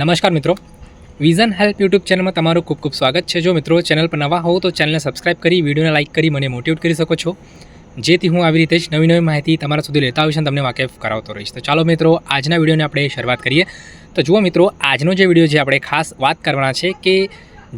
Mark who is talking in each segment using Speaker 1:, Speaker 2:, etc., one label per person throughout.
Speaker 1: નમસ્કાર મિત્રો. Vision help YouTube ચેનલમાં તમારું ખૂબ ખૂબ સ્વાગત છે. જો મિત્રો ચેનલ પર નવા હોવ તો ચેનલને સબસ્ક્રાઇબ કરી, વિડીયોને લાઇક કરી, મને મોટિવેટ કરી શકો છો. જેથી હું આવી રીતે જ નવી નવી માહિતી તમારા સુધી લેતા આવીશ અને તમને વાકેફ કરાવતો રહીશ. તો ચાલો મિત્રો, આજના વિડીયોને આપણે શરૂઆત કરીએ. તો જુઓ મિત્રો, આજનો જે વીડિયો છે, આપણે ખાસ વાત કરવાના છે કે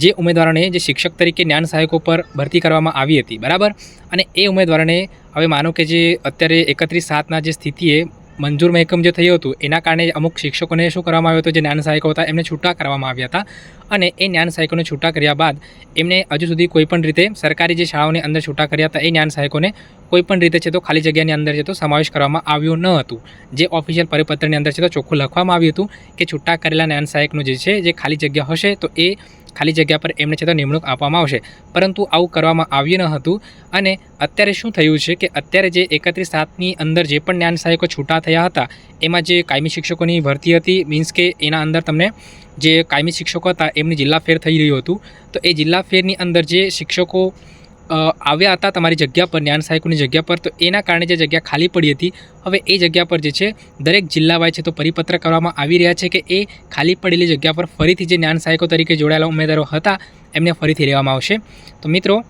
Speaker 1: જે ઉમેદવારોને જે શિક્ષક તરીકે જ્ઞાન સહાયકો પર ભરતી કરવામાં આવી હતી, બરાબર? અને એ ઉમેદવારોને, હવે માનો કે જે અત્યારે એકત્રીસ સાતના જે સ્થિતિએ મંજૂર મહેકમ જે થયું હતું, એના કારણે અમુક શિક્ષકોને શું કરવામાં આવ્યું હતું, જે જ્ઞાન સહાયકો હતા, એમને છૂટા કરવામાં આવ્યા હતા. અને એ જ્ઞાન સહાયકોને છૂટા કર્યા બાદ એમને હજુ સુધી કોઈપણ રીતે સરકારી જે શાળાઓની અંદર છૂટા કર્યા હતા, એ જ્ઞાન સહાયકોને કોઈપણ રીતે છે તો ખાલી જગ્યાની અંદર છે તો સમાવેશ કરવામાં આવ્યો ન હતું. જે ઓફિશિયલ પરિપત્રની અંદર છે તો ચોખ્ખું લખવામાં આવ્યું હતું કે છૂટા કરેલા જ્ઞાન સહાયકનું જે છે, જે ખાલી જગ્યા હશે, તો એ ખાલી જગ્યા પર એમને છે તો નિમણૂક આપવામાં આવશે. પરંતુ આવું કરવામાં આવ્યું ન હતું અને અત્યારે શું થયું છે કે અત્યારે જે એકત્રીસ સાતની અંદર જે પણ જ્ઞાન સહાયકો છૂટા થયા હતા, એમાં જે કાયમી શિક્ષકોની ભરતી હતી મીન્સ કે એના અંદર તમને જે કાયમી શિક્ષકો હતા, એમની જિલ્લા ફેર થઈ રહ્યું હતું. તો એ જિલ્લા ફેરની અંદર જે શિક્ષકો આવ્યા હતા તમારી જગ્યા પર જ્ઞાન સહાયકોની જગ્યા પર. તો એના કારણે જે જગ્યા ખાલી પડી હતી, હવે એ જગ્યા પર જે છે, દરેક જિલ્લા વાય છે તો પરિપત્ર કરવામાં આવી રહ્યા છે કે એ ખાલી પડેલી જગ્યા પર ફરીથી જે જ્ઞાન સહાયકો તરીકે જોડાયેલા ઉમેદવારો હતા, એમને ફરીથી લેવામાં આવશે. તો મિત્રો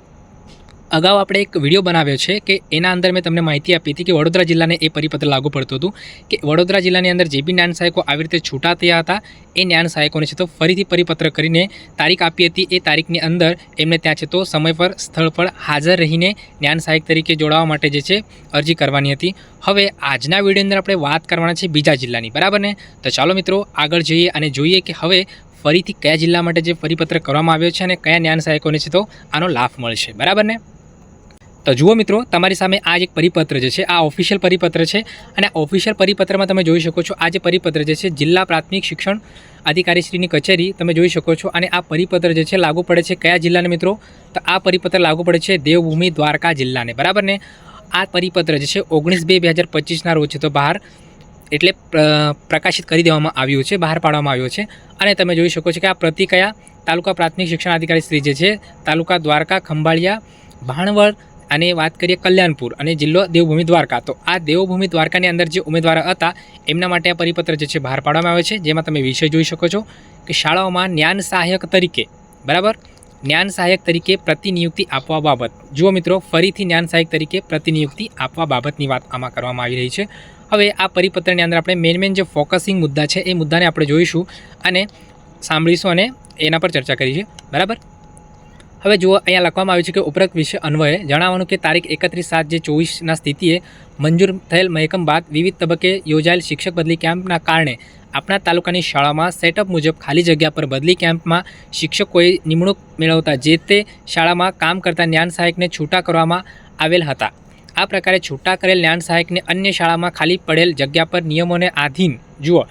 Speaker 1: અગાઉ આપણે એક વીડિયો બનાવ્યો છે કે એના અંદર મેં તમને માહિતી આપી હતી કે વડોદરા જિલ્લાને એ પરિપત્ર લાગુ પડતું હતું કે વડોદરા જિલ્લાની અંદર જે બી ન્યાન સહાયકો આવી રીતે છૂટા થયા હતા, એ જ્ઞાન સહાયકોને છે તો ફરીથી પરિપત્ર કરીને તારીખ આપી હતી. એ તારીખની અંદર એમને ત્યાં છે તો સમય પર, સ્થળ પર હાજર રહીને જ્ઞાન સહાયક તરીકે જોડાવા માટે જે છે અરજી કરવાની હતી. હવે આજના વીડિયો અંદર આપણે વાત કરવાના છે બીજા જિલ્લાની, બરાબર ને? તો ચાલો મિત્રો, આગળ જઈએ અને જોઈએ કે હવે ફરીથી કયા જિલ્લા માટે જે પરિપત્ર કરવામાં આવ્યો છે અને કયા ન્યાન સહાયકોને છે તો આનો લાભ મળશે, બરાબર ને? તો જુઓ મિત્રો, તમારી સામે આ એક પરિપત્ર જે છે, આ ઓફિશિયલ પરિપત્ર છે અને ઓફિશિયલ પરિપત્રમાં તમે જોઈ શકો છો, આ જે પરિપત્ર જે છે, જિલ્લા પ્રાથમિક શિક્ષણ અધિકારીશ્રીની કચેરી તમે જોઈ શકો છો અને આ પરિપત્ર જે છે, લાગુ પડે છે કયા જિલ્લાને મિત્રો? તો આ પરિપત્ર લાગુ પડે છે દેવભૂમિ દ્વારકા જિલ્લાને, બરાબર ને? આ પરિપત્ર જે છે, ઓગણીસ બે બે હજાર પચીસના રોજ છે તો બહાર, એટલે પ્રકાશિત કરી દેવામાં આવ્યું છે, બહાર પાડવામાં આવ્યું છે અને તમે જોઈ શકો છો કે આ પ્રતિ કયા તાલુકા પ્રાથમિક શિક્ષણ અધિકારી શ્રી જે છે, તાલુકા દ્વારકા ખંભાળિયા, ભાણવડ અને વાત કરીએ કલ્યાણપુર અને જિલ્લો દેવભૂમિ દ્વારકા, તો આ દેવભૂમિ દ્વારકાની અંદર જે ઉમેદવાર હતા, એમના માટે આ પરિપત્ર જે છે બહાર પાડવામાં આવે છે, જેમાં તમે વિષય જોઈ શકો છો કે શાળાઓમાં જ્ઞાન સહાયક તરીકે, બરાબર? જ્ઞાન સહાયક તરીકે પ્રતિનિયુક્તિ આપવા બાબત. જુઓ મિત્રો, ફરીથી જ્ઞાન સહાયક તરીકે પ્રતિનિયુક્તિ આપવા બાબતની વાત આમાં કરવામાં આવી રહી છે. હવે આ પરિપત્રની અંદર આપણે મેન મેન જે ફોકસિંગ મુદ્દા છે, એ મુદ્દાને આપણે જોઈશું અને સાંભળીશું અને એના પર ચર્ચા કરીશું. બરાબર? હવે જુઓ, અહીંયા લખવામાં આવ્યું છે કે ઉપરોક્ત વિશે અન્વયે જણાવવાનું કે તારીખ એકત્રીસ સાત જે ચોવીસના સ્થિતિએ મંજૂર થયેલ મહેકમ બાદ વિવિધ તબક્કે યોજાયેલ શિક્ષક બદલી કેમ્પના કારણે આપણા તાલુકાની શાળામાં સેટઅપ મુજબ ખાલી જગ્યા પર બદલી કેમ્પમાં શિક્ષકોએ નિમણૂક મેળવતા જે તે શાળામાં કામ કરતા જ્ઞાન સહાયકને છૂટા કરવામાં આવેલ હતા. આ પ્રકારે છૂટા કરેલ જ્ઞાન સહાયકને અન્ય શાળામાં ખાલી પડેલ જગ્યા પર નિયમોને આધીન, જુઓ,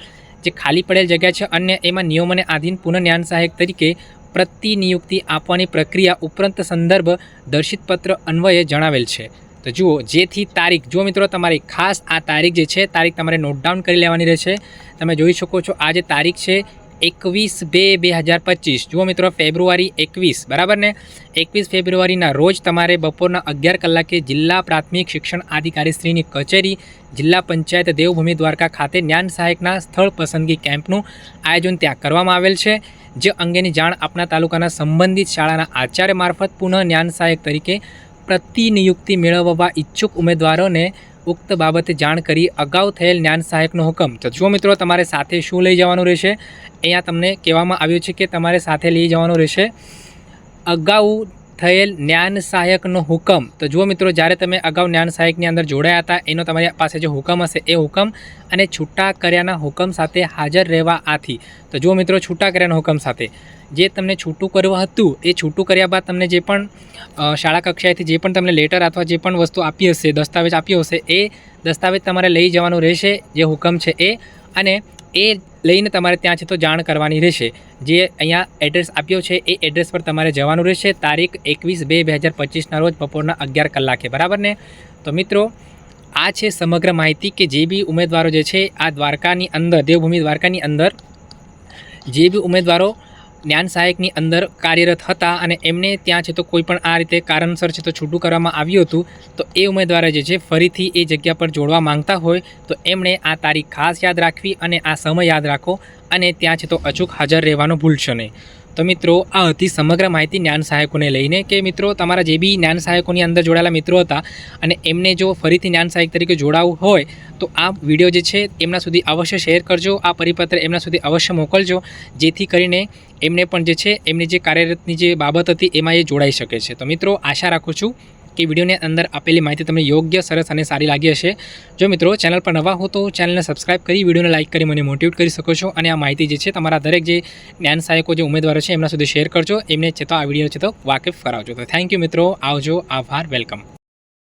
Speaker 1: જે ખાલી પડેલ જગ્યા છે, અન્ય એમાં નિયમોને આધીન પુનઃ જ્ઞાન સહાયક તરીકે પ્રતિનિયુક્તિ આપવાની પ્રક્રિયા ઉપરાંત સંદર્ભ દર્શિત પત્ર અન્વયે જણાવેલ છે. તો જુઓ, જેથી તારીખ જો મિત્રો, તમારી ખાસ આ તારીખ જે છે, તારીખ તમારે નોટ ડાઉન કરી લેવાની રહેશે. તમે જોઈ શકો છો, આ જે તારીખ છે એકવીસ બે બે હજાર પચીસ. જુઓ મિત્રો, ફેબ્રુઆરી એકવીસ, બરાબર ને? એકવીસ ફેબ્રુઆરીના રોજ તમારે બપોરના અગિયાર કલાકે જિલ્લા પ્રાથમિક શિક્ષણ અધિકારીશ્રીની કચેરી, જિલ્લા પંચાયત દેવભૂમિ દ્વારકા ખાતે જ્ઞાન સહાયકના સ્થળ પસંદગી કેમ્પનું આયોજન ત્યાં કરવામાં આવેલ છે, જે અંગેની જાણ આપણા તાલુકાના સંબંધિત શાળાના આચાર્ય મારફત પુનઃ જ્ઞાન સહાયક તરીકે પ્રતિનિયુક્તિ મેળવવા ઈચ્છુક ઉમેદવારોને ઉક્ત બાબતે જાણ કરી અગાઉ થયેલ જ્ઞાન સહાયકનો હુકમ. તો જો મિત્રો, તમારે સાથે શું લઈ જવાનું રહેશે? અહીંયા તમને કહેવામાં આવ્યું છે કે તમારે સાથે લઈ જવાનું રહેશે. અગાઉ થયેલ જ્ઞાન સહાયકનો હુકમ. તો જુઓ મિત્રો, જ્યારે તમે અગાઉ જ્ઞાન સહાયકની અંદર જોડાયા હતા, એનો તમારી પાસે જે હુકમ હશે એ હુકમ અને છૂટા કર્યાના હુકમ સાથે હાજર રહેવા આથી. તો જુઓ મિત્રો, છૂટા કર્યાના હુકમ સાથે. જે તમને છૂટું કરવું હતું, એ છૂટું કર્યા બાદ તમને જે પણ શાળા કક્ષાએથી જે પણ તમને લેટર અથવા જે પણ વસ્તુ આપી હશે, દસ્તાવેજ આપ્યો હશે, એ દસ્તાવેજ તમારે લઈ જવાનું રહેશે, જે હુકમ છે એ. અને એ લઈને તમારે ત્યાં છે તો જાણ કરવાની રહેશે. જે અહીંયા એડ્રેસ આપ્યો છે, એ એડ્રેસ પર તમારે જવાનું રહેશે તારીખ એકવીસ બે બે હજાર પચીસના રોજ બપોરના અગિયાર કલાકે. બરાબર ને? તો મિત્રો, આ છે સમગ્ર માહિતી કે જે બી ઉમેદવારો જે છે, આ દ્વારકાની અંદર, દેવભૂમિ દ્વારકાની અંદર જે બી ઉમેદવારો જ્ઞાન સહાયકની અંદર કાર્યરત હતા અને એમને ત્યાં છે તો કોઈ પણ આ રીતે કારણસર છે તો છૂટું કરવામાં આવ્યું હતું, તો એ ઉમેદવારે જે છે ફરીથી એ જગ્યા પર જોડવા માંગતા હોય, તો એમણે આ તારીખ ખાસ યાદ રાખવી અને આ સમય યાદ રાખો અને ત્યાં છે તો અચૂક હાજર રહેવાનું ભૂલશો નહીં. તો મિત્રો, આ હતી સમગ્ર માહિતી જ્ઞાન સહાયકોને લઈને કે મિત્રો, તમારા જે બી જ્ઞાન સહાયકોની અંદર જોડાયેલા મિત્રો હતા અને એમને જો ફરીથી જ્ઞાન સહાયક તરીકે જોડાવવું હોય, તો આ વીડિયો જે છે, એમના સુધી અવશ્ય શેર કરજો. આ પરિપત્ર એમના સુધી અવશ્ય મોકલજો, જેથી કરીને એમને પણ જે છે, એમની જે કાર્યરતની જે બાબત હતી, એમાં એ જોડાઈ શકે છે. તો મિત્રો, આશા રાખું છું કે વિડીયોની અંદર આપેલી માહિતી તમને યોગ્ય, સરસ અને સારી લાગી હશે. જો મિત્રો ચેનલ પર નવા હો તો ચેનલને સબસ્ક્રાઇબ કરી, વિડીયોને લાઇક કરી મને મોટિવેટ કરી શકો છો અને આ માહિતી જે છે તમારા દરેક જે જ્ઞાન સહાયકો, જે ઉમેદવારો છે એમના સુધી શેર કરજો. એમને છે તો આ વીડિયો છે તો વાકેફ કરાવજો. તો થેન્ક યુ મિત્રો. આવજો. આભાર. વેલકમ